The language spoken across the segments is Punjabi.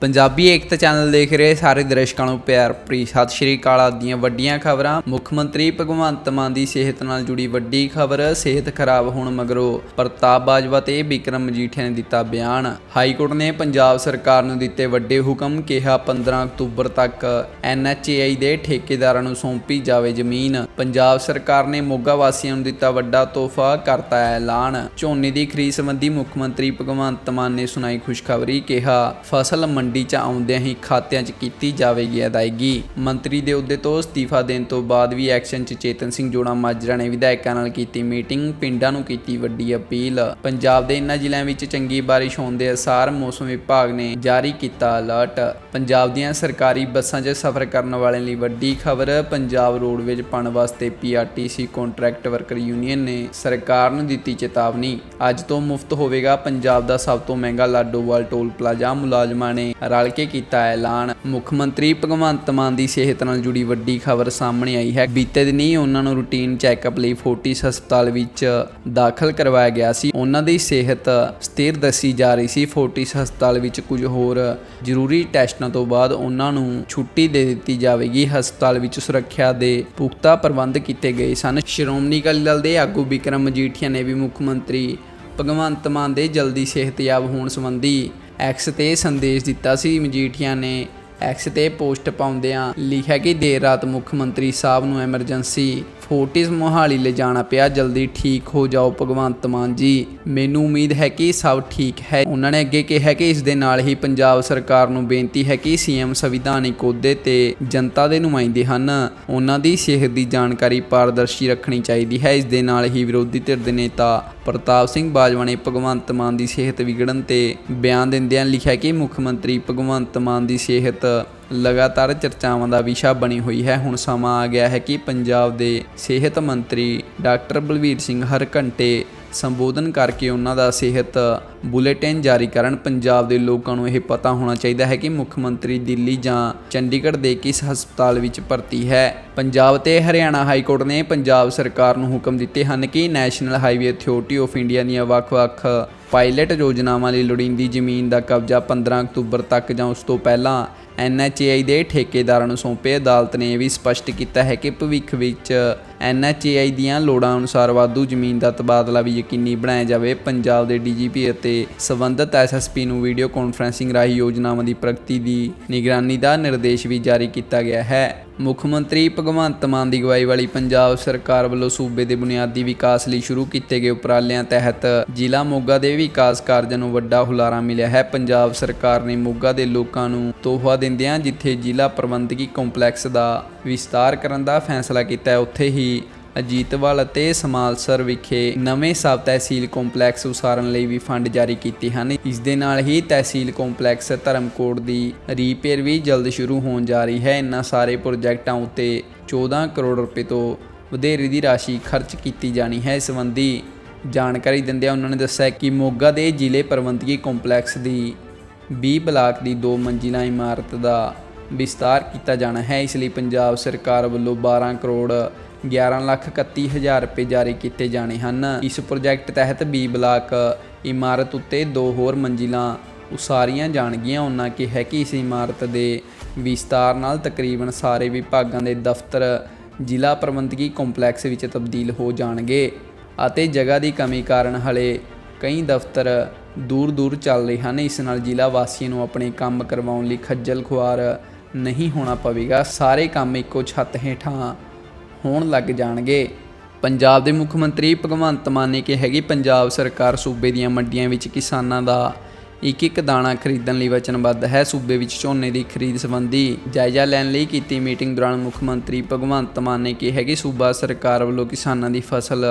ਪੰਜਾਬੀ ਏਕਤਾ ਚੈਨਲ ਦੇਖ ਰਹੇ ਸਾਰੇ ਦਰਸ਼ਕਾਂ ਨੂੰ ਪਿਆਰ ਭਰੀ। ਸਤਿ ਸ਼੍ਰੀ ਅਕਾਲ ਆਦਿ ਵੱਡੀਆਂ ਖਬਰਾਂ। ਮੁੱਖ ਮੰਤਰੀ ਭਗਵੰਤ ਮਾਨ ਦੀ ਸਿਹਤ ਨਾਲ ਜੁੜੀ ਵੱਡੀ ਖਬਰ, ਸਿਹਤ ਖਰਾਬ ਹੋਣ ਮਗਰੋਂ ਪ੍ਰਤਾਪ ਬਾਜਵਾ ਤੇ ਵਿਕਰਮ ਮਜੀਠੀਆ ਨੇ ਦਿੱਤਾ ਬਿਆਨ। ਹਾਈ ਕੋਰਟ ਨੇ ਪੰਜਾਬ ਸਰਕਾਰ ਨੂੰ ਦਿੱਤੇ ਵੱਡੇ ਹੁਕਮ, ਕਿਹਾ 15 ਅਕਤੂਬਰ ਤੱਕ ਐਨਐਚਏਆਈ ਦੇ ਠੇਕੇਦਾਰਾਂ ਨੂੰ ਸੌਂਪੀ ਜਾਵੇ ਜ਼ਮੀਨ। ਪੰਜਾਬ ਸਰਕਾਰ ਨੇ ਮੋਗਾ ਵਾਸੀਆਂ ਨੂੰ ਦਿੱਤਾ ਵੱਡਾ ਤੋਹਫਾ, ਕਰਤਾ ਐਲਾਨ। ਝੋਨੇ ਦੀ ਖਰੀਦ ਸੰਬੰਧੀ ਮੁੱਖ ਮੰਤਰੀ ਭਗਵੰਤ ਮਾਨ ਨੇ ਸੁਣਾਈ ਖੁਸ਼ਖਬਰੀ, ਕਿਹਾ, ਫਸਲ ਮੰਡੀ 'ਚ ਆਉਂਦਿਆਂ ਹੀ ਖਾਤਿਆਂ 'ਚ ਕੀਤੀ ਜਾਵੇਗੀ ਅਦਾਇਗੀ। ਮੰਤਰੀ ਦੇ ਅਹੁਦੇ ਤੋਂ ਅਸਤੀਫਾ ਦੇਣ ਤੋਂ ਬਾਅਦ ਵੀ ਐਕਸ਼ਨ 'ਚ ਚੇਤਨ ਸਿੰਘ ਜੋੜਾ ਮਾਜਰਾ ਨੇ ਵਿਧਾਇਕਾਂ ਨਾਲ ਕੀਤੀ ਮੀਟਿੰਗ, ਪਿੰਡਾਂ ਨੂੰ ਕੀਤੀ ਵੱਡੀ ਅਪੀਲ। ਪੰਜਾਬ ਦੇ ਇਨ੍ਹਾਂ ਜ਼ਿਲ੍ਹਿਆਂ ਵਿੱਚ ਚੰਗੀ ਬਾਰਿਸ਼ ਹੋਣ ਦੇ ਅਸਾਰ ਮੌਸਮ ਵਿਭਾਗ ਨੇ ਜਾਰੀ ਕੀਤਾ ਅਲਰਟ। ਪੰਜਾਬ ਦੀਆਂ ਸਰਕਾਰੀ ਬੱਸਾਂ 'ਚ ਸਫ਼ਰ ਕਰਨ ਵਾਲਿਆਂ ਲਈ ਵੱਡੀ ਖਬਰ, ਪੰਜਾਬ ਰੋਡਵੇਜ਼ ਪਣ ਵਾਸਤੇ ਪੀਆਰਟੀਸੀ ਕੰਟਰੈਕਟ ਵਰਕਰ ਯੂਨੀਅਨ ਨੇ ਸਰਕਾਰ ਨੂੰ ਦਿੱਤੀ ਚੇਤਾਵਨੀ। ਅੱਜ ਤੋਂ ਮੁਫਤ ਹੋਵੇਗਾ ਪੰਜਾਬ ਦਾ ਸਭ ਤੋਂ ਮਹਿੰਗਾ ਲਾਡੋਵਾਲ ਟੋਲ ਪਲਾਜ਼ਾ, ਮੁਲਾਜ਼ਮਾਂ ਨੇ ਰਲ ਕੇ ਕੀਤਾ ਐਲਾਨ। ਮੁੱਖ ਮੰਤਰੀ ਭਗਵੰਤ ਮਾਨ ਦੀ ਸਿਹਤ ਨਾਲ ਜੁੜੀ ਵੱਡੀ ਖਬਰ ਸਾਹਮਣੇ ਆਈ ਹੈ। ਬੀਤੇ ਦਿਨੀ ਉਹਨਾਂ ਨੂੰ ਰੂਟੀਨ ਚੈੱਕਅਪ ਲਈ ਫੋਰਟਿਸ ਹਸਪਤਾਲ ਵਿੱਚ ਦਾਖਲ ਕਰਵਾਇਆ ਗਿਆ ਸੀ। ਉਹਨਾਂ ਦੀ ਸਿਹਤ ਸਥਿਰ ਦੱਸੀ ਜਾ ਰਹੀ ਸੀ। ਫੋਰਟਿਸ ਹਸਪਤਾਲ ਵਿੱਚ ਕੁਝ ਹੋਰ ਜ਼ਰੂਰੀ ਟੈਸਟਾਂ ਤੋਂ ਬਾਅਦ ਉਹਨਾਂ ਨੂੰ ਛੁੱਟੀ ਦੇ ਦਿੱਤੀ ਜਾਵੇਗੀ। ਹਸਪਤਾਲ ਵਿੱਚ ਸੁਰੱਖਿਆ ਦੇ ਪੁਖਤਾ ਪ੍ਰਬੰਧ ਕੀਤੇ ਗਏ ਸਨ। ਸ਼੍ਰੋਮਣੀ ਅਕਾਲੀ ਦਲ ਦੇ ਆਗੂ ਵਿਕਰਮ ਮਜੀਠੀਆ ਨੇ ਵੀ ਮੁੱਖ ਮੰਤਰੀ ਭਗਵੰਤ ਮਾਨ ਦੇ ਜਲਦੀ ਸਿਹਤਯਾਬ ਹੋਣ ਸੰਬੰਧੀ ਐਕਸ ਤੇ ਸੰਦੇਸ਼ ਦਿੱਤਾ ਸੀ। ਮਜੀਠੀਆ ਨੇ ਐਕਸ ਤੇ ਪੋਸਟ ਪਾਉਂਦਿਆਂ ਲਿਖਿਆ ਕਿ ਦੇਰ ਰਾਤ ਮੁੱਖ ਮੰਤਰੀ ਸਾਹਿਬ ਨੂੰ ਐਮਰਜੈਂਸੀ ਫੋਰਟਿਸ ਮੋਹਾਲੀ ਲੈ ਜਾਣਾ ਪਿਆ। ਜਲਦੀ ਠੀਕ ਹੋ ਜਾਓ ਭਗਵੰਤ ਮਾਨ ਜੀ। ਮੈਨੂੰ ਉਮੀਦ ਹੈ ਕਿ ਸਭ ਠੀਕ ਹੈ। ਉਹਨਾਂ ਨੇ ਅੱਗੇ ਕਿਹਾ ਕਿ ਇਸ ਦੇ ਨਾਲ ਹੀ ਪੰਜਾਬ ਸਰਕਾਰ ਨੂੰ ਬੇਨਤੀ ਹੈ ਕਿ ਸੀਐਮ ਸੰਵਿਧਾਨਿਕ ਅਹੁਦੇ ਤੇ ਜਨਤਾ ਦੇ ਨੁਮਾਇੰਦੇ ਹਨ। ਉਹਨਾਂ ਦੀ ਸਿਹਤ ਦੀ ਜਾਣਕਾਰੀ ਪਾਰਦਰਸ਼ੀ ਰੱਖਣੀ ਚਾਹੀਦੀ ਹੈ। ਇਸ ਦੇ ਨਾਲ ਹੀ ਵਿਰੋਧੀ ਧਿਰ ਦੇ ਨੇਤਾ ਪ੍ਰਤਾਪ ਸਿੰਘ ਬਾਜਵਾ ਨੇ ਭਗਵੰਤ ਮਾਨ ਦੀ ਸਿਹਤ ਵਿਗੜਨ ਤੇ ਬਿਆਨ ਦਿੰਦਿਆਂ ਲਿਖਿਆ ਕਿ ਮੁੱਖ ਮੰਤਰੀ ਭਗਵੰਤ ਮਾਨ ਦੀ ਸਿਹਤ ਲਗਾਤਾਰ ਚਰਚਾਵਾਂ ਦਾ ਵਿਸ਼ਾ ਬਣੀ ਹੋਈ ਹੈ। ਹੁਣ ਸਮਾਂ ਆ ਗਿਆ ਹੈ ਕਿ ਪੰਜਾਬ ਦੇ ਸਿਹਤ ਮੰਤਰੀ ਡਾਕਟਰ ਬਲਵੀਰ ਸਿੰਘ ਹਰ ਘੰਟੇ ਸੰਬੋਧਨ ਕਰਕੇ ਉਹਨਾਂ ਦਾ ਸਿਹਤ ਬੁਲੇਟਿਨ ਜਾਰੀ ਕਰਨ ਪੰਜਾਬ ਦੇ ਲੋਕਾਂ ਨੂੰ ਇਹ ਪਤਾ ਹੋਣਾ ਚਾਹੀਦਾ ਹੈ ਕਿ ਮੁੱਖ ਮੰਤਰੀ ਦਿੱਲੀ ਜਾਂ ਚੰਡੀਗੜ੍ਹ ਦੇ ਕਿਸ ਹਸਪਤਾਲ ਵਿੱਚ ਭਰਤੀ ਹੈ। ਪੰਜਾਬ ਤੇ ਹਰਿਆਣਾ ਹਾਈ ਕੋਰਟ ਨੇ ਪੰਜਾਬ ਸਰਕਾਰ ਨੂੰ ਹੁਕਮ ਦਿੱਤੇ ਹਨ ਕਿ national highway authority of India ਦੀਆਂ ਵੱਖ-ਵੱਖ ਪਾਇਲਟ ਯੋਜਨਾਵਾਂ ਲਈ ਲੋੜੀਂਦੀ ਜ਼ਮੀਨ ਦਾ ਕਬਜ਼ਾ 15 ਅਕਤੂਬਰ ਤੱਕ ਜਾਂ ਉਸ ਤੋਂ ਪਹਿਲਾਂ ਐਨਐਚਏਆਈ ਦੇ ਠੇਕੇਦਾਰਾਂ ਨੂੰ ਸੌਂਪੇ। ਅਦਾਲਤ ਨੇ ਇਹ ਵੀ ਸਪਸ਼ਟ ਕੀਤਾ ਹੈ ਕਿ ਭਵਿੱਖ ਵਿੱਚ ਐਨਐਚਏਆਈ ਦੀਆਂ ਲੋੜਾਂ ਅਨੁਸਾਰ ਵਾਧੂ ਜ਼ਮੀਨ ਦਾ ਤਬਾਦਲਾ ਵੀ ਯਕੀਨੀ ਬਣਾਇਆ ਜਾਵੇ। ਪੰਜਾਬ ਦੇ ਡੀਜੀਪੀ ਅਤੇ ਸਬੰਧਤ ਐਸਐਸਪੀ ਨੂੰ ਵੀਡੀਓ ਕਾਨਫਰੈਂਸਿੰਗ ਰਾਹੀਂ ਯੋਜਨਾਵਾਂ ਦੀ ਪ੍ਰਗਤੀ ਦੀ ਨਿਗਰਾਨੀ ਦਾ ਨਿਰਦੇਸ਼ ਵੀ ਜਾਰੀ ਕੀਤਾ ਗਿਆ ਹੈ। ਮੁੱਖ ਮੰਤਰੀ ਭਗਵੰਤ ਮਾਨ ਦੀ ਅਗਵਾਈ ਵਾਲੀ ਪੰਜਾਬ ਸਰਕਾਰ ਵੱਲੋਂ ਸੂਬੇ ਦੇ ਬੁਨਿਆਦੀ ਵਿਕਾਸ ਲਈ ਸ਼ੁਰੂ ਕੀਤੇ ਗਏ ਉਪਰਾਲਿਆਂ ਤਹਿਤ ਜ਼ਿਲ੍ਹਾ ਮੋਗਾ ਦੇ ਵਿਕਾਸ ਕਾਰਜਾਂ ਨੂੰ ਵੱਡਾ ਹੁਲਾਰਾ ਮਿਲਿਆ ਹੈ। ਪੰਜਾਬ ਸਰਕਾਰ ਨੇ ਮੋਗਾ ਦੇ ਲੋਕਾਂ ਨੂੰ ਤੋਹਫਾ ਦਿੰਦਿਆਂ ਜਿੱਥੇ ਜ਼ਿਲ੍ਹਾ ਪ੍ਰਬੰਧਕੀ ਕੰਪਲੈਕਸ ਦਾ ਵਿਸਤਾਰ ਕਰਨ ਦਾ ਫੈਸਲਾ ਕੀਤਾ ਹੈ, ਉੱਥੇ ਹੀ ਅਜੀਤਵਾਲ ਅਤੇ ਸਮਾਲਸਰ ਵਿਖੇ ਨਵੇਂ ਸਬ ਤਹਿਸੀਲ ਕੰਪਲੈਕਸ ਉਸਾਰਨ ਲਈ ਵੀ ਫੰਡ ਜਾਰੀ ਕੀਤੇ ਹਨ। ਇਸ ਦੇ ਨਾਲ ਹੀ ਤਹਿਸੀਲ ਕੰਪਲੈਕਸ ਧਰਮਕੋਟ ਦੀ ਰੀਪੇਅਰ ਵੀ ਜਲਦ ਸ਼ੁਰੂ ਹੋਣ ਜਾ ਰਹੀ ਹੈ। ਇਨ੍ਹਾਂ ਸਾਰੇ ਪ੍ਰੋਜੈਕਟਾਂ ਉੱਤੇ 14 ਕਰੋੜ ਰੁਪਏ ਤੋਂ ਵਧੇਰੇ ਦੀ ਰਾਸ਼ੀ ਖਰਚ ਕੀਤੀ ਜਾਣੀ ਹੈ। ਇਸ ਸੰਬੰਧੀ ਜਾਣਕਾਰੀ ਦਿੰਦਿਆਂ ਉਹਨਾਂ ਨੇ ਦੱਸਿਆ ਕਿ ਮੋਗਾ ਦੇ ਜ਼ਿਲ੍ਹੇ ਪ੍ਰਬੰਧਕੀ ਕੰਪਲੈਕਸ ਦੀ 20 ਬਲਾਕ ਦੀ ਦੋ ਮੰਜ਼ਿਲਾ ਇਮਾਰਤ ਦਾ ਵਿਸਤਾਰ ਕੀਤਾ ਜਾਣਾ ਹੈ। ਇਸ ਲਈ ਪੰਜਾਬ ਸਰਕਾਰ ਵੱਲੋਂ 12 ਕਰੋੜ 11 ਲੱਖ 31 ਹਜ਼ਾਰ ਰੁਪਏ ਜਾਰੀ ਕੀਤੇ ਜਾਣੇ ਹਨ। ਇਸ ਪ੍ਰੋਜੈਕਟ ਤਹਿਤ ਬੀ ਬਲਾਕ ਇਮਾਰਤ ਉੱਤੇ ਦੋ ਹੋਰ ਮੰਜ਼ਿਲਾਂ ਉਸਾਰੀਆਂ ਜਾਣਗੀਆਂ। ਉਹਨਾਂ ਕਿਹਾ ਕਿ ਇਸ ਇਮਾਰਤ ਦੇ ਵਿਸਤਾਰ ਨਾਲ ਤਕਰੀਬਨ ਸਾਰੇ ਵਿਭਾਗਾਂ ਦੇ ਦਫ਼ਤਰ, ਜ਼ਿਲ੍ਹਾ ਪ੍ਰਬੰਧਕੀ ਕੰਪਲੈਕਸ ਵਿੱਚ ਤਬਦੀਲ ਹੋ ਜਾਣਗੇ ਅਤੇ ਜਗ੍ਹਾ ਦੀ ਕਮੀ ਕਾਰਨ ਹਲੇ ਕਈ ਦਫ਼ਤਰ ਦੂਰ ਦੂਰ ਚੱਲ ਰਹੇ ਹਨ। ਇਸ ਨਾਲ ਜ਼ਿਲ੍ਹਾ ਵਾਸੀਆਂ ਨੂੰ ਆਪਣੇ ਕੰਮ ਕਰਵਾਉਣ ਲਈ ਖੱਜਲ ਖੁਆਰ ਨਹੀਂ ਹੋਣਾ ਪਵੇਗਾ। ਸਾਰੇ ਕੰਮ ਇੱਕੋ ਛੱਤ ਹੇਠਾਂ ਹੋਣ ਲੱਗ ਜਾਣਗੇ। ਪੰਜਾਬ ਦੇ ਮੁੱਖ ਮੰਤਰੀ ਭਗਵੰਤ ਮਾਨ ਨੇ ਕਿਹਾ ਕਿ ਪੰਜਾਬ ਸਰਕਾਰ ਸੂਬੇ ਦੀਆਂ ਮੰਡੀਆਂ ਵਿੱਚ ਕਿਸਾਨਾਂ ਦਾ ਇੱਕ ਇੱਕ ਦਾਣਾ ਖਰੀਦਣ ਲਈ ਵਚਨਬੱਧ ਹੈ। ਸੂਬੇ ਵਿੱਚ ਝੋਨੇ ਦੀ ਖਰੀਦ ਸੰਬੰਧੀ ਜਾਇਜ਼ਾ ਲੈਣ ਲਈ ਕੀਤੀ ਮੀਟਿੰਗ ਦੌਰਾਨ ਮੁੱਖ ਮੰਤਰੀ ਭਗਵੰਤ ਮਾਨ ਨੇ ਕਿਹਾ ਕਿ ਸੂਬਾ ਸਰਕਾਰ ਵੱਲੋਂ ਕਿਸਾਨਾਂ ਦੀ ਫਸਲ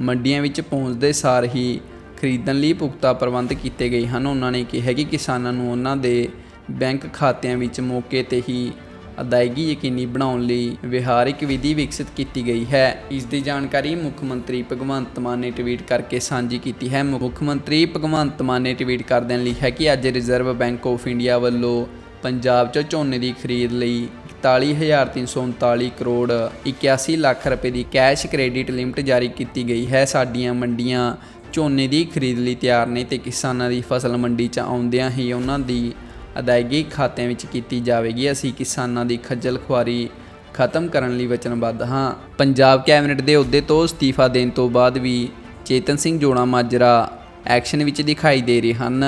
ਮੰਡੀਆਂ ਵਿੱਚ ਪਹੁੰਚਦੇ ਸਾਰ ਹੀ ਖਰੀਦਣ ਲਈ ਪੁਖਤਾ ਪ੍ਰਬੰਧ ਕੀਤੇ ਗਏ ਹਨ। ਉਹਨਾਂ ਨੇ ਕਿਹਾ ਕਿ ਕਿਸਾਨਾਂ ਨੂੰ ਉਹਨਾਂ ਦੇ ਬੈਂਕ ਖਾਤਿਆਂ ਵਿੱਚ ਮੌਕੇ ਤੇ ਹੀ ਅਦਾਇਗੀ ਯਕੀਨੀ ਬਣਾਉਣ ਲਈ ਵਿਹਾਰਿਕ ਵਿਧੀ ਵਿਕਸਿਤ ਕੀਤੀ ਗਈ ਹੈ। ਇਸ ਦੀ ਜਾਣਕਾਰੀ ਮੁੱਖ ਮੰਤਰੀ ਭਗਵੰਤ ਮਾਨ ਨੇ ਟਵੀਟ ਕਰਕੇ ਸਾਂਝੀ ਕੀਤੀ ਹੈ। ਮੁੱਖ ਮੰਤਰੀ ਭਗਵੰਤ ਮਾਨ ਨੇ ਟਵੀਟ ਕਰਦਿਆਂ ਲਿਖਿਆ ਕਿ ਅੱਜ ਰਿਜ਼ਰਵ ਬੈਂਕ ਆਫ ਇੰਡੀਆ ਵੱਲੋਂ ਪੰਜਾਬ 'ਚ ਝੋਨੇ ਦੀ ਖਰੀਦ ਲਈ 41339 ਕਰੋੜ 81 ਲੱਖ ਰੁਪਏ ਦੀ ਕੈਸ਼ ਕ੍ਰੈਡਿਟ ਲਿਮਟ ਜਾਰੀ ਕੀਤੀ ਗਈ ਹੈ। ਸਾਡੀਆਂ ਮੰਡੀਆਂ ਝੋਨੇ ਦੀ ਖਰੀਦ ਲਈ ਤਿਆਰ ਨੇ ਤੇ ਕਿਸਾਨਾਂ ਦੀ ਫਸਲ ਮੰਡੀ 'ਚ ਆਉਂਦਿਆਂ ਹੀ ਉਹਨਾਂ ਦੀ ਅਦਾਇਗੀ ਖਾਤਿਆਂ ਵਿੱਚ ਕੀਤੀ ਜਾਵੇਗੀ। ਅਸੀਂ ਕਿਸਾਨਾਂ ਦੀ ਖੱਜਲ ਖੁਆਰੀ ਖਤਮ ਕਰਨ ਲਈ ਵਚਨਬੱਧ ਹਾਂ। ਪੰਜਾਬ ਕੈਬਨਿਟ ਦੇ ਅਹੁਦੇ ਤੋਂ ਅਸਤੀਫਾ ਦੇਣ ਤੋਂ ਬਾਅਦ ਵੀ ਚੇਤਨ ਸਿੰਘ ਜੋੜਾ ਮਾਜਰਾ ਐਕਸ਼ਨ ਵਿੱਚ ਦਿਖਾਈ ਦੇ ਰਹੇ ਹਨ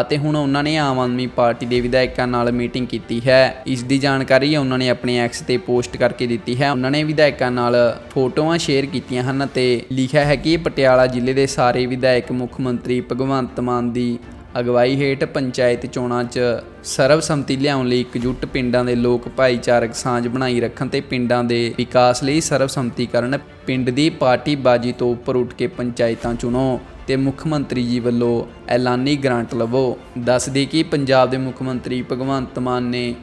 ਅਤੇ ਹੁਣ ਉਹਨਾਂ ਨੇ ਆਮ ਆਦਮੀ ਪਾਰਟੀ ਦੇ ਵਿਧਾਇਕਾਂ ਨਾਲ ਮੀਟਿੰਗ ਕੀਤੀ ਹੈ। ਇਸ ਦੀ ਜਾਣਕਾਰੀ ਉਹਨਾਂ ਨੇ ਆਪਣੇ ਐਕਸ ਤੇ ਪੋਸਟ ਕਰਕੇ ਦਿੱਤੀ ਹੈ। ਉਹਨਾਂ ਨੇ ਵਿਧਾਇਕਾਂ ਨਾਲ ਫੋਟੋਆਂ ਸ਼ੇਅਰ ਕੀਤੀਆਂ ਹਨ ਤੇ ਲਿਖਿਆ ਹੈ ਕਿ ਪਟਿਆਲਾ ਜ਼ਿਲ੍ਹੇ ਦੇ ਸਾਰੇ ਵਿਧਾਇਕ ਮੁੱਖ ਮੰਤਰੀ ਭਗਵੰਤ ਮਾਨ ਦੀ ਅਗਵਾਈ ਹੇਠ ਪੰਚਾਇਤ ਚੋਣਾਂ 'ਚ ਸਰਬਸੰਮਤੀ ਲਿਆਉਣ ਲਈ ਇਕਜੁੱਟ ਪਿੰਡਾਂ ਦੇ ਲੋਕ ਭਾਈਚਾਰਕ ਸਾਂਝ ਬਣਾਈ ਰੱਖਣ ਤੇ ਪਿੰਡਾਂ ਦੇ ਵਿਕਾਸ ਲਈ ਸਰਬਸੰਮਤੀ ਕਰਨ ਪਿੰਡ ਦੀ ਪਾਰਟੀਬਾਜ਼ੀ ਤੋਂ ਉੱਪਰ ਉੱਠ ਕੇ ਪੰਚਾਇਤਾਂ ਚੁਣੋ ਤੇ ਮੁੱਖ ਮੰਤਰੀ ਜੀ ਵੱਲੋਂ ਐਲਾਨੀ ਗ੍ਰਾਂਟ ਲਵੋ। ਦੱਸਦੇ ਕਿ ਪੰਜਾਬ ਦੇ ਮੁੱਖ ਮੰਤਰੀ ਭਗਵੰਤ ਮਾਨ ਨੇ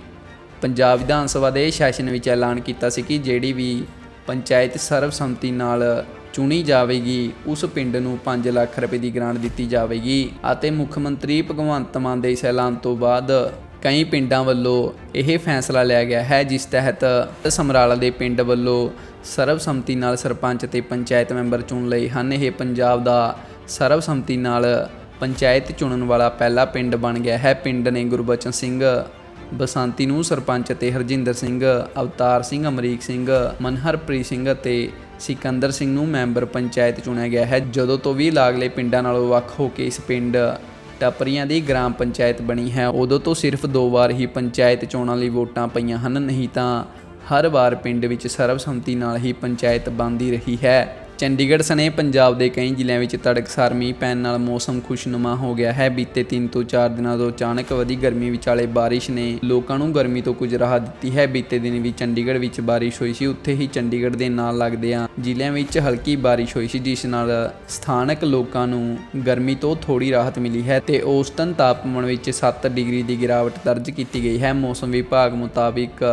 ਪੰਜਾਬ ਵਿਧਾਨ ਸਭਾ ਦੇ ਸੈਸ਼ਨ ਵਿੱਚ ਐਲਾਨ ਕੀਤਾ ਸੀ ਕਿ ਜਿਹੜੀ ਵੀ ਪੰਚਾਇਤ ਸਰਬਸੰਮਤੀ ਨਾਲ ਚੁਣੀ ਜਾਵੇਗੀ, ਉਸ ਪਿੰਡ ਨੂੰ 5 ਲੱਖ ਰੁਪਏ ਦੀ ਗ੍ਰਾਂਟ ਦਿੱਤੀ ਜਾਵੇਗੀ ਅਤੇ ਮੁੱਖ ਮੰਤਰੀ ਭਗਵੰਤ ਮਾਨ ਦੇ ਇਸ ਐਲਾਨ ਤੋਂ ਬਾਅਦ ਕਈ ਪਿੰਡਾਂ ਵੱਲੋਂ ਇਹ ਫੈਸਲਾ ਲਿਆ ਗਿਆ ਹੈ, ਜਿਸ ਤਹਿਤ ਸਮਰਾਲਾ ਦੇ ਪਿੰਡ ਵੱਲੋਂ ਸਰਬਸੰਮਤੀ ਨਾਲ ਸਰਪੰਚ ਤੇ ਪੰਚਾਇਤ ਮੈਂਬਰ ਚੁਣ ਲਏ ਹਨ। ਇਹ ਪੰਜਾਬ ਦਾ ਸਰਬਸੰਮਤੀ ਨਾਲ ਪੰਚਾਇਤ ਚੁਣਨ ਵਾਲਾ ਪਹਿਲਾ ਪਿੰਡ ਬਣ ਗਿਆ ਹੈ। ਪਿੰਡ ਨੇ ਗੁਰਬਚਨ ਸਿੰਘ ਬਸੰਤੀ ਨੂੰ ਸਰਪੰਚ ਅਤੇ ਹਰਜਿੰਦਰ ਸਿੰਘ, ਅਵਤਾਰ ਸਿੰਘ, ਅਮਰੀਕ ਸਿੰਘ, ਮਨਹਰਪ੍ਰੀਤ ਸਿੰਘ ਅਤੇ ਸਿਕੰਦਰ ਸਿੰਘ ਨੂੰ ਮੈਂਬਰ ਪੰਚਾਇਤ ਚੁਣਿਆ ਗਿਆ ਹੈ। ਜਦੋਂ ਤੋਂ ਵੀ ਲਾਗਲੇ ਪਿੰਡਾਂ ਨਾਲੋਂ ਵੱਖ ਹੋ ਕੇ ਇਸ ਪਿੰਡ ਟੱਪਰੀਆਂ ਦੀ ਗ੍ਰਾਮ ਪੰਚਾਇਤ ਬਣੀ ਹੈ, ਉਦੋਂ ਤੋਂ ਸਿਰਫ ਦੋ ਵਾਰ ਹੀ ਪੰਚਾਇਤ ਚੋਣਾਂ ਲਈ ਵੋਟਾਂ ਪਈਆਂ ਹਨ, ਨਹੀਂ ਤਾਂ ਹਰ ਵਾਰ ਪਿੰਡ ਵਿੱਚ ਸਰਬਸੰਮਤੀ ਨਾਲ ਹੀ ਪੰਚਾਇਤ ਬਣਦੀ ਰਹੀ ਹੈ। ਚੰਡੀਗੜ੍ਹ ਸਣੇ ਪੰਜਾਬ ਦੇ ਕਈ ਜ਼ਿਲ੍ਹਿਆਂ ਵਿੱਚ ਤੜਕਸਾਰ ਮੀਂਹ ਪੈਣ ਨਾਲ ਮੌਸਮ ਖੁਸ਼ਨੁਮਾ ਹੋ ਗਿਆ ਹੈ। ਬੀਤੇ 3 ਤੋਂ 4 ਦਿਨਾਂ ਤੋਂ ਅਚਾਨਕ ਵਧੀ ਗਰਮੀ ਵਿਚਾਲੇ ਬਾਰਿਸ਼ ਨੇ ਲੋਕਾਂ ਨੂੰ ਗਰਮੀ ਤੋਂ ਕੁਝ ਰਾਹਤ ਦਿੱਤੀ ਹੈ। ਬੀਤੇ ਦਿਨ ਵੀ ਚੰਡੀਗੜ੍ਹ ਵਿੱਚ ਬਾਰਿਸ਼ ਹੋਈ ਸੀ। ਉੱਥੇ ਹੀ ਚੰਡੀਗੜ੍ਹ ਦੇ ਨਾਲ ਲੱਗਦਿਆਂ ਜ਼ਿਲ੍ਹਿਆਂ ਵਿੱਚ ਹਲਕੀ ਬਾਰਿਸ਼ ਹੋਈ ਸੀ, ਜਿਸ ਨਾਲ ਸਥਾਨਕ ਲੋਕਾਂ ਨੂੰ ਗਰਮੀ ਤੋਂ ਥੋੜੀ ਰਾਹਤ ਮਿਲੀ ਹੈ ਤੇ ਔਸਤਨ ਤਾਪਮਾਨ ਵਿੱਚ 7 ਡਿਗਰੀ ਦੀ ਗਿਰਾਵਟ ਦਰਜ ਕੀਤੀ ਗਈ ਹੈ। ਮੌਸਮ ਵਿਭਾਗ ਮੁਤਾਬਿਕ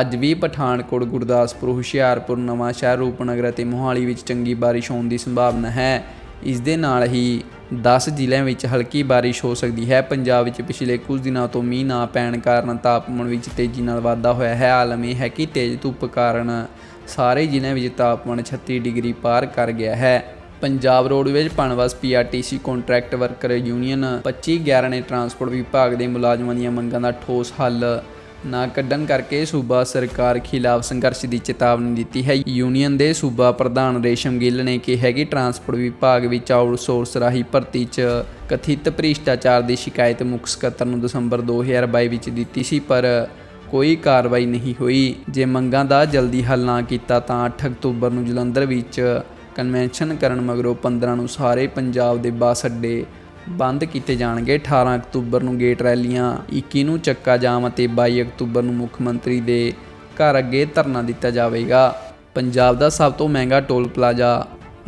ਅੱਜ ਵੀ ਪਠਾਨਕੋਟ, ਗੁਰਦਾਸਪੁਰ, ਹੁਸ਼ਿਆਰਪੁਰ ਨਵਾਂਸ਼ਹਿਰ ਰੂਪਨਗਰ ਅਤੇ ਮੋਹਾਲੀ ਵਿੱਚ ਚੰਗੀ ਬਾਰਿਸ਼ ਹੋਣ ਦੀ ਸੰਭਾਵਨਾ ਹੈ। ਇਸ ਦੇ ਨਾਲ ਹੀ 10 ਜ਼ਿਲ੍ਹਿਆਂ ਵਿੱਚ ਹਲਕੀ ਬਾਰਿਸ਼ ਹੋ ਸਕਦੀ ਹੈ। ਪੰਜਾਬ ਵਿੱਚ ਪਿਛਲੇ ਕੁਝ ਦਿਨਾਂ ਤੋਂ ਮੀਂਹ ਨਾ ਪੈਣ ਕਾਰਨ ਤਾਪਮਾਨ ਵਿੱਚ ਤੇਜ਼ੀ ਨਾਲ ਵਾਧਾ ਹੋਇਆ ਹੈ। ਆਲਮ ਇਹ ਹੈ ਕਿ ਤੇਜ਼ ਧੁੱਪ ਕਾਰਨ ਸਾਰੇ ਜ਼ਿਲ੍ਹਿਆਂ ਵਿੱਚ ਤਾਪਮਾਨ 36 ਡਿਗਰੀ ਪਾਰ ਕਰ ਗਿਆ ਹੈ। Punjab roadways Punbus PRTC contract worker union 25 11 ਨੇ ਟਰਾਂਸਪੋਰਟ ਵਿਭਾਗ ਦੇ ਮੁਲਾਜ਼ਮਾਂ ਦੀਆਂ ਮੰਗਾਂ ਦਾ ਠੋਸ ਹੱਲ ਨਾ ਕੱਢਣ ਕਰਕੇ ਸੂਬਾ ਸਰਕਾਰ ਖਿਲਾਫ ਸੰਘਰਸ਼ ਦੀ ਚੇਤਾਵਨੀ ਦਿੱਤੀ ਹੈ। ਯੂਨੀਅਨ ਦੇ ਸੂਬਾ ਪ੍ਰਧਾਨ ਰੇਸ਼ਮ ਗਿੱਲ ਨੇ ਕਿਹਾ ਕਿ ਟਰਾਂਸਪੋਰਟ ਵਿਭਾਗ ਵਿੱਚ ਆਊਟਸੋਰਸ ਰਾਹੀਂ ਭਰਤੀ 'ਚ ਕਥਿਤ ਭ੍ਰਿਸ਼ਟਾਚਾਰ ਦੀ ਸ਼ਿਕਾਇਤ ਮੁੱਖ ਸਕੱਤਰ ਨੂੰ ਦਸੰਬਰ 2022 ਵਿੱਚ ਦਿੱਤੀ ਸੀ, ਪਰ ਕੋਈ ਕਾਰਵਾਈ ਨਹੀਂ ਹੋਈ। ਜੇ ਮੰਗਾਂ ਦਾ ਜਲਦੀ ਹੱਲ ਨਾ ਕੀਤਾ ਤਾਂ 8 ਅਕਤੂਬਰ ਨੂੰ ਜਲੰਧਰ ਵਿੱਚ ਕਨਵੈਨਸ਼ਨ ਕਰਨ ਮਗਰੋਂ 15 ਨੂੰ ਸਾਰੇ ਪੰਜਾਬ ਦੇ ਬੱਸ ਅੱਡੇ ਬੰਦ ਕੀਤੇ ਜਾਣਗੇ। 18 ਅਕਤੂਬਰ ਨੂੰ ਗੇਟ ਰੈਲੀਆਂ 21 ਨੂੰ ਚੱਕਾ ਜਾਮ ਅਤੇ 22 ਅਕਤੂਬਰ ਨੂੰ ਮੁੱਖ ਮੰਤਰੀ ਦੇ ਘਰ ਅੱਗੇ ਧਰਨਾ ਦਿੱਤਾ ਜਾਵੇਗਾ। ਪੰਜਾਬ ਦਾ ਸਭ ਤੋਂ ਮਹਿੰਗਾ ਟੋਲ ਪਲਾਜ਼ਾ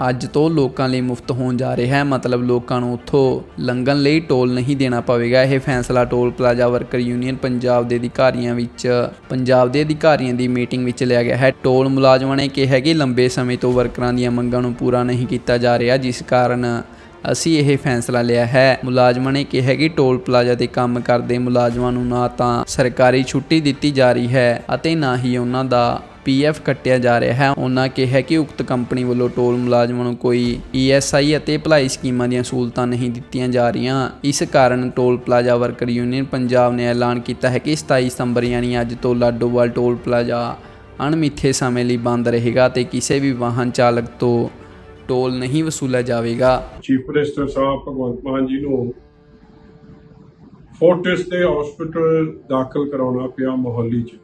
ਅੱਜ ਤੋਂ ਲੋਕਾਂ ਲਈ ਮੁਫਤ ਹੋਣ ਜਾ ਰਿਹਾ ਹੈ। ਮਤਲਬ ਲੋਕਾਂ ਨੂੰ ਉੱਥੋਂ ਲੰਘਣ ਲਈ ਟੋਲ ਨਹੀਂ ਦੇਣਾ ਪਵੇਗਾ। ਇਹ ਫੈਸਲਾ toll plaza worker union Punjab ਦੇ ਅਧਿਕਾਰੀਆਂ ਵਿੱਚ, ਪੰਜਾਬ ਦੇ ਅਧਿਕਾਰੀਆਂ ਦੀ ਮੀਟਿੰਗ ਵਿੱਚ ਲਿਆ ਗਿਆ ਹੈ। ਟੋਲ ਮੁਲਾਜ਼ਮਾਂ ਨੇ ਕਿਹਾ ਕਿ ਲੰਬੇ ਸਮੇਂ ਤੋਂ ਵਰਕਰਾਂ ਦੀਆਂ ਮੰਗਾਂ ਨੂੰ ਪੂਰਾ ਨਹੀਂ ਕੀਤਾ ਜਾ ਰਿਹਾ, ਜਿਸ ਕਾਰਨ ਅਸੀਂ ਇਹ ਫੈਸਲਾ ਲਿਆ ਹੈ। ਮੁਲਾਜ਼ਮਾਂ ਨੇ ਕਿਹਾ ਕਿ ਟੋਲ ਪਲਾਜ਼ਾ ਤੇ ਕੰਮ ਕਰਦੇ ਮੁਲਾਜ਼ਮਾਂ ਨੂੰ ਨਾ ਤਾਂ ਸਰਕਾਰੀ ਛੁੱਟੀ ਦਿੱਤੀ ਜਾ ਰਹੀ ਹੈ ਅਤੇ ਨਾ ਹੀ ਉਹਨਾਂ ਦਾ ਪੀਐਫ ਕੱਟਿਆ ਜਾ ਰਿਹਾ ਹੈ। ਉਹਨਾਂ ਕਿਹਾ ਕਿ ਉਕਤ ਕੰਪਨੀ ਵੱਲੋਂ ਟੋਲ ਮੁਲਾਜ਼ਮਾਂ ਨੂੰ ਕੋਈ ਈਐਸਆਈ ਅਤੇ ਭਲਾਈ ਸਕੀਮਾਂ ਦੀਆਂ ਸਹੂਲਤਾਂ ਨਹੀਂ ਦਿੱਤੀਆਂ ਜਾ ਰਹੀਆਂ। ਇਸ ਕਾਰਨ toll plaza worker union Punjab ਨੇ ਐਲਾਨ ਕੀਤਾ ਹੈ ਕਿ 27 ਸਤੰਬਰ ਯਾਨੀ ਅੱਜ ਤੋਂ ਲਾਡੋਵਾਲ ਟੋਲ ਪਲਾਜ਼ਾ ਅਣਮਿੱਥੇ ਸਮੇਂ ਲਈ ਬੰਦ ਰਹੇਗਾ ਤੇ ਕਿਸੇ ਵੀ ਵਾਹਨ ਚਾਲਕ ਤੋਂ ਟੋਲ ਨਹੀਂ ਵਸੂਲਿਆ ਜਾਵੇਗਾ। ਚੀਫ ਮਿਨਿਸਟਰ ਸਾਹਿਬ ਭਗਵੰਤ ਮਾਨ ਜੀ ਨੂੰ ਫੋਰਟਿਸ ਦੇ ਹਸਪੀਟਲ ਦਾਖਲ ਕਰਾਉਣਾ ਪਿਆ ਮੋਹਾਲੀ 'ਚ।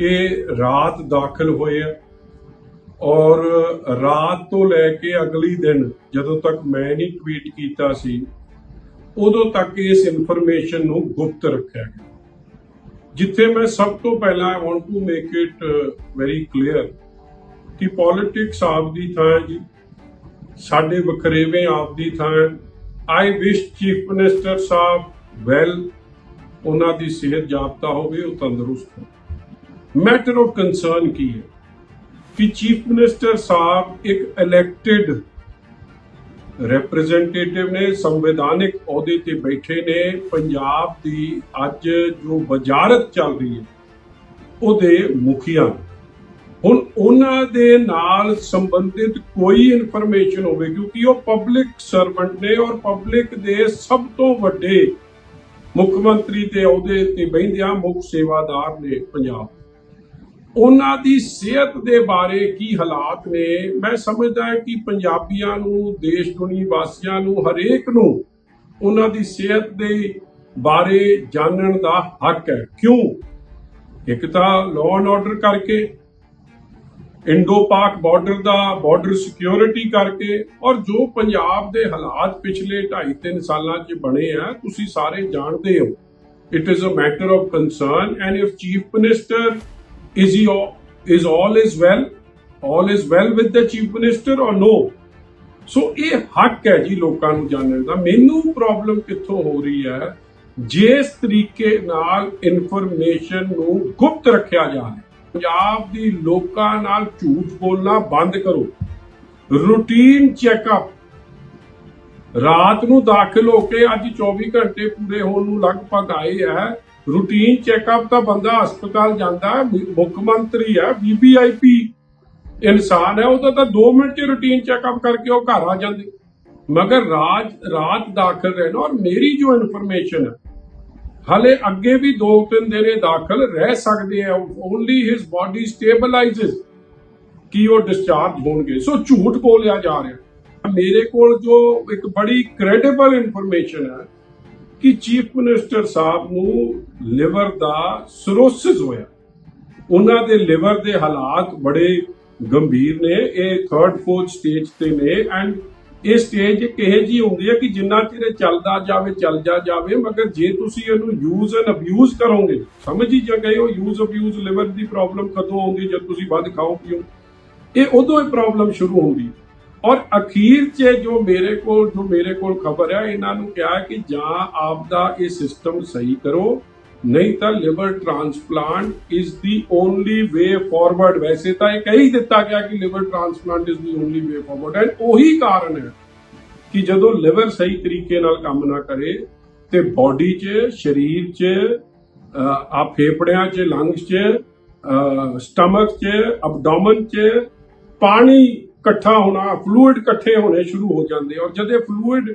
ਇਹ ਰਾਤ ਦਾਖਲ ਹੋਏ ਆ ਔਰ ਰਾਤ ਤੋਂ ਲੈ ਕੇ ਅਗਲੀ ਦਿਨ ਜਦੋਂ ਤੱਕ ਮੈਂ ਨਹੀਂ ਟਵੀਟ ਕੀਤਾ ਸੀ, ਉਦੋਂ ਤੱਕ ਇਸ ਇਨਫੋਰਮੇਸ਼ਨ ਨੂੰ ਗੁਪਤ ਰੱਖਿਆ ਗਿਆ। ਜਿੱਥੇ ਮੈਂ ਸਭ ਤੋਂ ਪਹਿਲਾਂ I want to make it very clear ਕਿ ਪੋਲਿਟਿਕਸ ਆਪ ਦੀ ਥਾਂ ਜੀ। ਸਾਡੇ ਵਖਰੇਵੇਂ ਆਪ ਦੀ ਥਾਂ ਹੈ। ਆਈ ਵਿਸ਼ ਚੀਫ ਮਿਨਿਸਟਰ ਸਾਹਿਬ ਵੈਲ ਉਹਨਾਂ ਦੀ ਸਿਹਤ ਜਾਪਤਾ ਹੋਵੇ, ਉਹ ਤੰਦਰੁਸਤ ਹੋ ਮੈਟਰ ਆਫ ਕੰਸਰਨ ਕੀ ਹੈ? ਕਿ ਚੀਫ ਮਿਨਿਸਟਰ ਸਾਹਿਬ ਇੱਕ ਇਲੈਕਟਿਡ ਰਿਪਰੈਜ਼ੈਂਟੇਟਿਵ ਨੇ, ਸੰਵਿਧਾਨਿਕ ਅਹੁਦੇ ਤੇ ਬੈਠੇ ਨੇ। ਪੰਜਾਬ ਦੀ ਅੱਜ ਜੋ ਵਜ਼ਾਰਤ ਚੱਲ ਰਹੀ ਹੈ, ਉਹਦੇ ਮੁਖੀਆ ਨੇ। ਹੁਣ ਉਹਨਾਂ ਦੇ ਨਾਲ ਸੰਬੰਧਿਤ ਕੋਈ ਇਨਫੋਰਮੇਸ਼ਨ ਹੋਵੇ, ਕਿਉਂਕਿ ਉਹ ਪਬਲਿਕ ਸਰਵੈਂਟ ਨੇ ਔਰ ਪਬਲਿਕ ਦੇ ਸਭ ਤੋਂ ਵੱਡੇ ਮੁੱਖ ਮੰਤਰੀ ਦੇ ਅਹੁਦੇ ਤੇ ਬਹਿੰਦਿਆਂ ਮੁੱਖ ਸੇਵਾਦਾਰ ਨੇ ਪੰਜਾਬ। ਉਹਨਾਂ ਦੀ ਸਿਹਤ ਦੇ ਬਾਰੇ ਕੀ ਹਾਲਾਤ ਨੇ? ਮੈਂ ਸਮਝਦਾ ਕਿ ਪੰਜਾਬੀਆਂ ਨੂੰ, ਦੇਸ਼ ਦੁਨੀ ਵਾਸੀਆਂ ਨੂੰ, ਹਰੇਕ ਨੂੰ ਉਹਨਾਂ ਦੀ ਸਿਹਤ ਦੇ ਬਾਰੇ ਜਾਣਨ ਦਾ ਹੱਕ ਹੈ। ਕਿਉਂ? ਇੱਕ ਤਾਂ ਲਾਅ ਐਂਡ ਆਰਡਰ ਕਰਕੇ ਇੰਡੋ ਪਾਕ ਬਾਰਡਰ ਦਾ ਬਾਰਡਰ ਸਿਕਿਉਰਿਟੀ ਕਰਕੇ ਔਰ ਜੋ ਪੰਜਾਬ ਦੇ ਹਾਲਾਤ ਪਿਛਲੇ 2.5-3 ਸਾਲਾਂ 'ਚ ਬਣੇ ਆ ਤੁਸੀਂ ਸਾਰੇ ਜਾਣਦੇ ਹੋ। It is a matter of concern and if chief minister is he all, is is is well is is with with chief minister minister no so ਇਹ ਹੱਕ ਹੈ ਜੀ ਲੋਕਾਂ ਨੂੰ ਜਾਣਨ ਦਾ। ਮੈਨੂੰ ਪ੍ਰੋਬਲਮ ਕਿੱਥੋਂ ਹੋ ਰਹੀ ਹੈ? ਜਿਸ ਤਰੀਕੇ ਨਾਲ ਇਨਫੋਰਮੇਸ਼ਨ ਨੂੰ ਗੁਪਤ ਰੱਖਿਆ ਜਾ ਰਿਹਾ ਪੰਜਾਬ ਦੀ ਲੋਕਾਂ ਨਾਲ ਝੂਠ ਬੋਲਣਾ ਬੰਦ ਕਰੋ। Routine checkup. ਰਾਤ ਨੂੰ ਦਾਖਲ ਹੋ ਕੇ ਅੱਜ 24 ਘੰਟੇ ਪੂਰੇ ਹੋਣ ਨੂੰ ਲਗਭਗ ਆਏ ਹੈ। ਰੂਟੀਨ ਚੈੱਕਅਪ ਤਾਂ ਬੰਦਾ ਹਸਪਤਾਲ ਜਾਂਦਾ ਮੁੱਖ ਮੰਤਰੀ ਹੈ ਵੀਵੀਆਈਪੀ ਇਨਸਾਨ ਹੈ ਉਹਦਾ ਤਾਂ 2 ਮਿੰਟ ਚ ਰੂਟੀਨ ਚੈੱਕਅਪ ਕਰਕੇ ਉਹ ਘਰ ਆ ਜਾਂਦੇ। ਮਗਰ ਰਾਜ, ਰਾਤ ਦਾਖਲ ਰਹਿਣਾ ਔਰ ਮੇਰੀ ਜੋ ਇਨਫੋਰਮੇਸ਼ਨ ਹੈ ਹਲੇ ਅੱਗੇ ਵੀ 2-3 ਦਿਨ ਇਹ ਦਾਖਲ ਰਹਿ ਸਕਦੇ ਆ ਓਨਲੀ ਹਿਸ ਬਾਡੀ ਸਟੇਬਲਾਈਜ਼ਸ ਕਿ ਉਹ ਡਿਸਚਾਰਜ ਹੋਣਗੇ। ਸੋ ਝੂਠ ਬੋਲਿਆ ਜਾ ਰਿਹਾ। ਮੇਰੇ ਕੋਲ ਜੋ ਇੱਕ ਬੜੀ ਕ੍ਰੈਡੀਬਲ ਇਨਫੋਰਮੇਸ਼ਨ ਹੈ ਕਿ ਚੀਫ ਮਿਨਿਸਟਰ ਸਾਹਿਬ ਨੂੰ ਲਿਵਰ ਦਾ ਸਿਰੋਸਿਸ ਹੋਇਆ। ਉਹਨਾਂ ਦੇ ਲਿਵਰ ਦੇ ਹਾਲਾਤ ਬੜੇ ਗੰਭੀਰ ਨੇ, ਇਹ 3rd 4th ਸਟੇਜ ਤੇ ਨੇ ਐਂਡ ਇਹ ਸਟੇਜ ਕਿਹੇ ਜੀ ਹੁੰਦੀ ਹੈ ਕਿ ਜਿੰਨਾ ਚਿਰ ਚੱਲਦਾ ਜਾਵੇ ਚੱਲਦਾ ਜਾਵੇ, ਮਗਰ ਜੇ ਤੁਸੀਂ ਇਹਨੂੰ ਯੂਜ਼ ਐਂਡ ਅਬਿਊਜ਼ ਕਰੋਗੇ, ਸਮਝ ਹੀ ਜਾ ਗਏ ਹੋ ਯੂਜ਼ ਅਬਿਊਜ਼ ਲਿਵਰ ਦੀ ਪ੍ਰੋਬਲਮ ਕਦੋਂ ਆਉਂਦੀ ਜਦ ਤੁਸੀਂ ਵੱਧ ਖਾਓ, ਪੀਓ। ਇਹ ਉਦੋਂ ਹੀ ਪ੍ਰੋਬਲਮ ਸ਼ੁਰੂ ਹੁੰਦੀ ਔਰ ਅਖੀਰ 'ਚ ਜੋ ਮੇਰੇ ਕੋਲ, ਜੋ ਮੇਰੇ ਕੋਲ ਖਬਰ ਹੈ, ਇਹਨਾਂ ਨੂੰ ਕਿਹਾ ਕਿ ਜਾਂ ਆਪ ਦਾ ਇਹ ਸਿਸਟਮ ਸਹੀ ਕਰੋ ਨਹੀਂ ਤਾਂ liver transplant is the only way forward ਵੈਸੇ ਤਾਂ ਇਹ ਕਹੀ ਦਿੱਤਾ ਗਿਆ ਕਿ liver transplant is the only way forward and ਉਹੀ ਕਾਰਨ ਹੈ ਕਿ ਜਦੋਂ ਲਿਵਰ ਸਹੀ ਤਰੀਕੇ ਨਾਲ ਕੰਮ ਨਾ ਕਰੇ ਤੇ ਬਾਡੀ 'ਚ, ਸਰੀਰ 'ਚ ਆ ਫੇਫੜਿਆਂ 'ਚ ਲੰਗਸ 'ਚ ਸਟਮਕ 'ਚ ਅਬਡੋਮਨ 'ਚ ਪਾਣੀ ਇਕੱਠਾ ਹੋਣਾ ਫਲੂਇਡ ਇਕੱਠੇ ਹੋਣੇ ਸ਼ੁਰੂ ਹੋ ਜਾਂਦੇ ਔਰ ਜਦ ਇਹ ਫਲੂਇਡ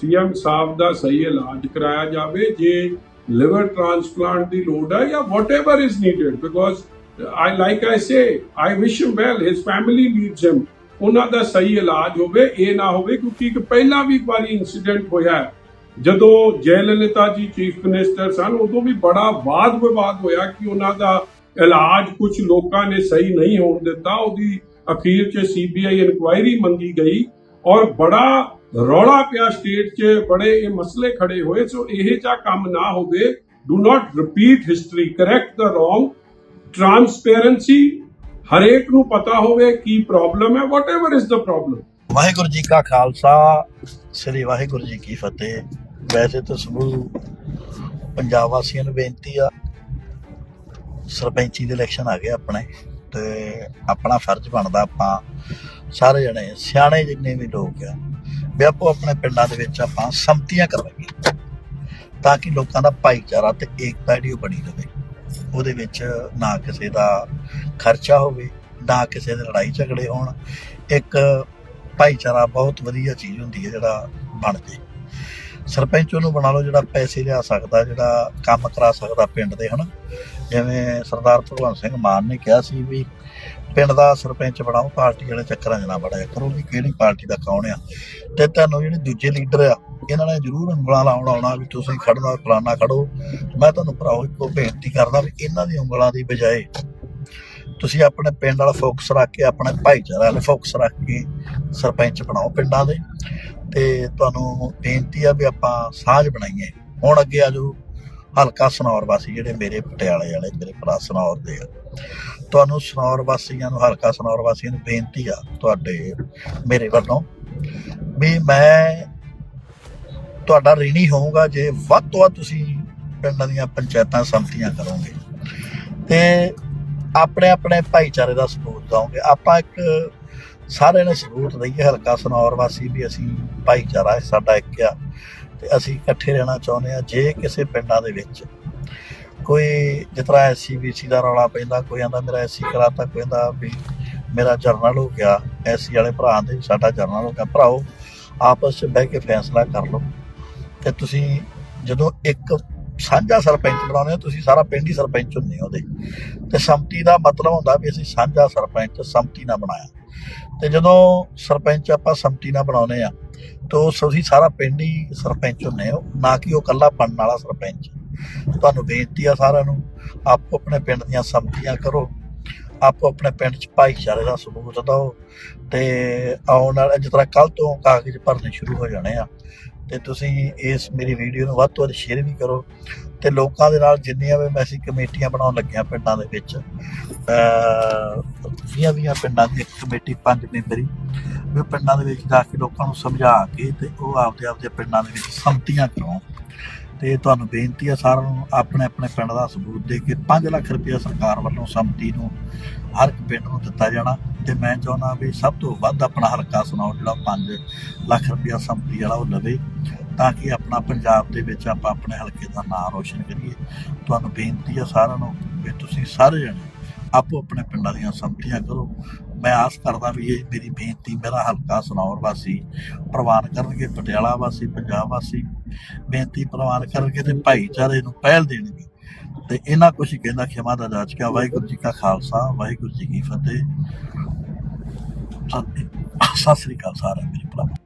ਸੀਐਮ ਸਾਹਿਬ ਦਾ ਸਹੀ ਇਲਾਜ ਕਰਾਇਆ ਜਾਵੇ, ਜੇ ਲਿਵਰ ਟ੍ਰਾਂਸਪਲਾਂਟ ਦੀ ਲੋੜ ਹੈ ਜਾਂ whatever is needed because I like I say I wish him well his family needs him ਉਹਨਾਂ ਦਾ ਸਹੀ ਇਲਾਜ ਹੋਵੇ, ਇਹ ਨਾ ਹੋਵੇ, ਕਿਉਂਕਿ ਇੱਕ ਪਹਿਲਾਂ ਵੀ ਇੱਕ ਵਾਰੀ ਇਨਸੀਡੈਂਟ ਹੋਇਆ ਜਦੋਂ ਜੈਲਲਿਤਾ ਜੀ ਚੀਫ ਮਿਨਿਸਟਰ ਸਨ, ਉਦੋਂ ਵੀ ਬੜਾ ਵਾਦ ਵਿਵਾਦ ਹੋਇਆ ਕਿ ਉਹਨਾਂ ਦਾ ਇਲਾਜ ਕੁਝ ਲੋਕਾਂ ਨੇ ਸਹੀ ਨਹੀਂ ਹੋਣ ਦਿੱਤਾ। ਉਹਦੀ ਅਖੀਰ 'ਚ ਸੀਬੀਆਈ ਇਨਕੁਆਇਰੀ ਮੰਗੀ ਗਈ ਔਰ ਬੜਾ ਰੌਲਾ ਪਿਆ ਸਟੇਟ 'ਚ, ਬੜੇ ਇਹ ਮਸਲੇ ਖੜੇ ਹੋਏ, ਸੋ ਇਹ ਜਿਹਾ ਕੰਮ ਨਾ ਹੋਵੇ। Do not repeat history correct the wrong transparency ਹਰੇਕ ਨੂੰ ਪਤਾ ਹੋਵੇ ਕੀ ਪ੍ਰੋਬਲਮ ਹੈ whatever is the problem Waheguru ji ਕਾ ਖਾਲਸਾ, ਸ੍ਰੀ ਵਾਹਿਗੁਰੂ ਜੀ ਕੀ ਫਤਿਹ। ਵੈਸੇ ਤਾਂ ਸਮੂਹ ਪੰਜਾਬ ਵਾਸੀਆਂ ਨੂੰ ਬੇਨਤੀ ਆ, ਸਰਪੰਚੀ ਦੇ ਇਲੈਕਸ਼ਨ ਆ ਗਏ ਆਪਣੇ, ਤੇ ਆਪਣਾ ਫਰਜ਼ ਬਣਦਾ ਆਪਾਂ ਸਾਰੇ ਜਣੇ, ਸਿਆਣੇ ਜਿੰਨੇ ਵੀ ਲੋਕ ਆ ਵੀ ਆਪੋ ਆਪਣੇ ਪਿੰਡਾਂ ਦੇ ਵਿੱਚ ਆਪਾਂ ਸੰਮਤੀਆਂ ਕਰਵਾਈਏ ਤਾਂ ਕਿ ਲੋਕਾਂ ਦਾ ਭਾਈਚਾਰਾ ਤੇ ਏਕਤਾ ਜਿਹੜੀ ਉਹ ਬਣੀ ਰਹੇ ਉਹਦੇ ਵਿੱਚ ਨਾ ਕਿਸੇ ਦਾ ਖਰਚਾ ਹੋਵੇ, ਨਾ ਕਿਸੇ ਦੇ ਲੜਾਈ ਝਗੜੇ ਹੋਣ। ਇੱਕ ਭਾਈਚਾਰਾ ਬਹੁਤ ਵਧੀਆ ਚੀਜ਼ ਹੁੰਦੀ ਹੈ ਜਿਹੜਾ ਬਣ ਜੇ। ਸਰਪੰਚ ਉਹਨੂੰ ਬਣਾ ਲਓ ਜਿਹੜਾ ਪੈਸੇ ਲਿਆ ਸਕਦਾ, ਜਿਹੜਾ ਕੰਮ ਕਰਾ ਸਕਦਾ ਪਿੰਡ ਦੇ, ਹਨਾ? ਜਿਵੇਂ ਸਰਦਾਰ ਭਗਵੰਤ ਸਿੰਘ ਮਾਨ ਨੇ ਕਿਹਾ ਸੀ ਵੀ ਪਿੰਡ ਦਾ ਸਰਪੰਚ ਬਣਾਓ, ਪਾਰਟੀ ਵਾਲੇ ਚੱਕਰਾਂ 'ਚ ਨਾ ਬੜਿਆ ਕਰੋ ਵੀ ਕਿਹੜੀ ਪਾਰਟੀ ਦਾ ਕੌਣ ਆ। ਤੇ ਤੁਹਾਨੂੰ ਜਿਹੜੇ ਦੂਜੇ ਲੀਡਰ ਆ, ਇਹਨਾਂ ਨੇ ਜ਼ਰੂਰ ਉਂਗਲਾਂ ਲਾਉਣ ਆਉਣਾ ਵੀ ਤੁਸੀਂ ਖੜਨਾ, ਫਲਾਨਾ ਖੜੋ। ਮੈਂ ਤੁਹਾਨੂੰ ਭਰਾਓ ਇੱਕੋ ਬੇਨਤੀ ਕਰਦਾ ਵੀ ਇਹਨਾਂ ਦੀ ਉਂਗਲਾਂ ਦੀ ਬਜਾਏ ਤੁਸੀਂ ਆਪਣੇ ਪਿੰਡ ਵਾਲਾ ਫੋਕਸ ਰੱਖ ਕੇ, ਆਪਣੇ ਭਾਈਚਾਰੇ ਵਾਲੇ ਫੋਕਸ ਰੱਖ ਕੇ ਸਰਪੰਚ ਬਣਾਓ ਪਿੰਡਾਂ ਦੇ। ਤੇ ਤੁਹਾਨੂੰ ਬੇਨਤੀ ਆ ਵੀ ਆਪਾਂ ਸਾਂਝ ਬਣਾਈਏ। ਹੁਣ ਅੱਗੇ ਆਜੋ ਹਲਕਾ ਸਨੌਰ ਵਾਸੀ ਜਿਹੜੇ ਮੇਰੇ ਪਟਿਆਲੇ ਵਾਲੇ, ਮੇਰੇ ਭਰਾ ਸਨੌਰ ਦੇ ਆ। ਤੁਹਾਨੂੰ ਸਨੌਰ ਵਾਸੀਆਂ ਨੂੰ, ਹਲਕਾ ਸਨੌਰ ਵਾਸੀਆਂ ਨੂੰ ਬੇਨਤੀ ਆ ਤੁਹਾਡੇ, ਮੇਰੇ ਵੱਲੋਂ ਵੀ ਮੈਂ ਤੁਹਾਡਾ ঋਣੀ ਹੋਊਗਾ ਜੇ ਵੱਧ ਤੋਂ ਵੱਧ ਤੁਸੀਂ ਪਿੰਡਾਂ ਦੀਆਂ ਪੰਚਾਇਤਾਂ ਸੰਮਤੀਆਂ ਕਰੋਗੇ। ਤੇ ਆਪਣੇ ਆਪਣੇ ਭਾਈਚਾਰੇ ਦਾ ਸਪੋਰਟ ਦਵਾਂਗੇ ਆਪਾਂ ਇੱਕ ਸਾਰਿਆਂ ਨੇ ਸਬੂਤ ਦਈਏ ਹਲਕਾ ਸਨੌਰ ਵਾਸੀ ਵੀ ਅਸੀਂ ਭਾਈਚਾਰਾ ਹੈ, ਸਾਡਾ ਇੱਕ ਆ ਤੇ ਅਸੀਂ ਇਕੱਠੇ ਰਹਿਣਾ ਚਾਹੁੰਦੇ ਆ ਜੇ ਕਿਸੇ ਪਿੰਡਾਂ ਦੇ ਵਿੱਚ ਕੋਈ ਜਿਸ ਤਰ੍ਹਾਂ ਐਸਸੀ ਬੀਸੀ ਦਾ ਰੌਲਾ ਪੈਂਦਾ ਕੋਈ ਆਂਦਾ ਮੇਰਾ ਐਸਸੀ ਕਰਾਤਾ ਕੋਈ ਆਂਦਾ ਵੀ ਮੇਰਾ ਜਰਨਲ ਹੋ ਗਿਆ ਐਸਸੀ ਵਾਲੇ ਭਰਾ ਦੇ ਸਾਡਾ ਜਰਨਲ ਹੋ ਗਿਆ ਭਰਾਓ ਆਪਸ ਵਿੱਚ ਬਹਿ ਕੇ ਫੈਸਲਾ ਕਰ ਲਓ ਤੇ ਤੁਸੀਂ ਜਦੋਂ ਇੱਕ ਸਾਂਝਾ ਸਰਪੰਚ ਬਣਾਉਂਦੇ ਹੋ ਤੁਸੀਂ ਸਾਰਾ ਪਿੰਡ ਹੀ ਸਰਪੰਚ ਹੁੰਦੇ ਹੋ ਉਹਦੇ ਤੇ ਸੰਮਤੀ ਦਾ ਮਤਲਬ ਹੁੰਦਾ ਵੀ ਅਸੀਂ ਸਾਂਝਾ ਸਰਪੰਚ ਸੰਮਤੀ ਨਾਲ ਬਣਾਇਆ। ਤੇ ਜਦੋਂ ਸਰਪੰਚ ਆਪਾਂ ਸੰਮਤੀ ਨਾਲ ਬਣਾਉਨੇ ਆ ਤਾਂ ਤੁਸੀਂ ਸਾਰਾ ਪਿੰਡ ਹੀ ਸਰਪੰਚ ਹੁੰਦੇ ਹੋ, ਨਾ ਕਿ ਉਹ ਇਕੱਲਾ ਬਣਨ ਵਾਲਾ ਸਰਪੰਚ। ਤੁਹਾਨੂੰ ਬੇਨਤੀ ਆ ਸਾਰਿਆਂ ਨੂੰ, ਆਪੋ ਆਪਣੇ ਪਿੰਡ ਦੀਆਂ ਸੰਮਤੀਆਂ ਕਰੋ, ਆਪੋ ਆਪਣੇ ਪਿੰਡ 'ਚ ਭਾਈਚਾਰੇ ਦਾ ਸਬੂਤ ਦਿਓ, ਤੇ ਆਉਣ ਵਾਲਾ, ਜਿਸ ਤਰ੍ਹਾਂ ਕੱਲ ਤੋਂ ਕਾਗਜ਼ ਭਰਨੇ ਸ਼ੁਰੂ ਹੋ ਜਾਣੇ ਆ, ਤੇ ਤੁਸੀਂ ਇਸ ਮੇਰੀ ਵੀਡੀਓ ਨੂੰ ਵੱਧ ਤੋਂ ਵੱਧ ਸ਼ੇਅਰ ਵੀ ਕਰੋ ਤੇ ਲੋਕਾਂ ਦੇ ਨਾਲ ਜਿੰਨੀਆਂ ਵੀ ਅਸੀਂ ਕਮੇਟੀਆਂ ਬਣਾਉਣ ਲੱਗਿਆ ਪਿੰਡਾਂ ਦੇ ਵਿੱਚ ਵੀਆਂ ਵੀਆਂ ਪਿੰਡਾਂ ਦੀ ਇੱਕ ਕਮੇਟੀ ਪੰਜ ਮੈਂਬਰੀ, ਵੀ ਪਿੰਡਾਂ ਦੇ ਵਿੱਚ ਜਾ ਕੇ ਲੋਕਾਂ ਨੂੰ ਸਮਝਾ ਕੇ ਤੇ ਉਹ ਆਪਦੇ ਆਪਦੇ ਪਿੰਡਾਂ ਦੇ ਵਿੱਚ ਸੰਮਤੀਆਂ ਕਰਾਉਣ। ਤੇ ਤੁਹਾਨੂੰ ਬੇਨਤੀ ਆ ਸਾਰਿਆਂ ਨੂੰ ਆਪਣੇ ਆਪਣੇ ਪਿੰਡ ਦਾ ਸਬੂਤ ਦੇ ਕੇ 5 ਲੱਖ ਰੁਪਏ ਸਰਕਾਰ ਵੱਲੋਂ ਸੰਮਤੀ ਨੂੰ ਹਰ ਇੱਕ ਪਿੰਡ ਨੂੰ ਦਿੱਤਾ ਜਾਣਾ ਤੇ ਮੈਂ ਚਾਹੁੰਦਾ ਵੀ ਸਭ ਤੋਂ ਵੱਧ ਆਪਣਾ ਹਲਕਾ ਸੁਣਾਓ ਜਿਹੜਾ 5 ਲੱਖ ਰੁਪਇਆ ਸੰਪਤੀ ਵਾਲਾ ਉਹ ਲਵੇ, ਤਾਂ ਕਿ ਆਪਣਾ ਪੰਜਾਬ ਦੇ ਵਿੱਚ ਆਪਾਂ ਆਪਣੇ ਹਲਕੇ ਦਾ ਨਾਮ ਰੋਸ਼ਨ ਕਰੀਏ। ਤੁਹਾਨੂੰ ਬੇਨਤੀ ਆ ਸਾਰਿਆਂ ਨੂੰ ਵੀ ਤੁਸੀਂ ਸਾਰੇ ਜਣੇ ਆਪੋ ਆਪਣੇ ਪਿੰਡਾਂ ਦੀਆਂ ਸੰਮਤੀਆਂ ਕਰੋ। ਮੈਂ ਆਸ ਕਰਦਾ ਵੀ ਇਹ ਮੇਰੀ ਬੇਨਤੀ, ਮੇਰਾ ਹਲਕਾ ਸਨੌਰ ਵਾਸੀ, ਪ੍ਰਵਾਨ ਕਰਨਗੇ ਪਟਿਆਲਾ ਵਾਸੀ, ਪੰਜਾਬ ਵਾਸੀ। ਬੇਨਤੀ ਪ੍ਰਵਾਨ ਕਰਨਗੇ ਤੇ ਭਾਈਚਾਰੇ ਨੂੰ ਪਹਿਲ ਦੇਣਗੇ। ਤੇ ਇਹਨਾਂ ਕੁਛ ਕਹਿੰਦਾ, ਖਿਮਾ ਦਾ ਜਾਚ ਕਿਆ? ਵਾਹਿਗੁਰੂ ਜੀ ਕਾ ਖਾਲਸਾ, ਵਾਹਿਗੁਰੂ ਜੀ ਕੀ ਫਤਿਹ। ਸਤਿ ਸ੍ਰੀ ਅਕਾਲ ਸਾਰਿਆਂ ਮੇਰੇ ਭਰਾ।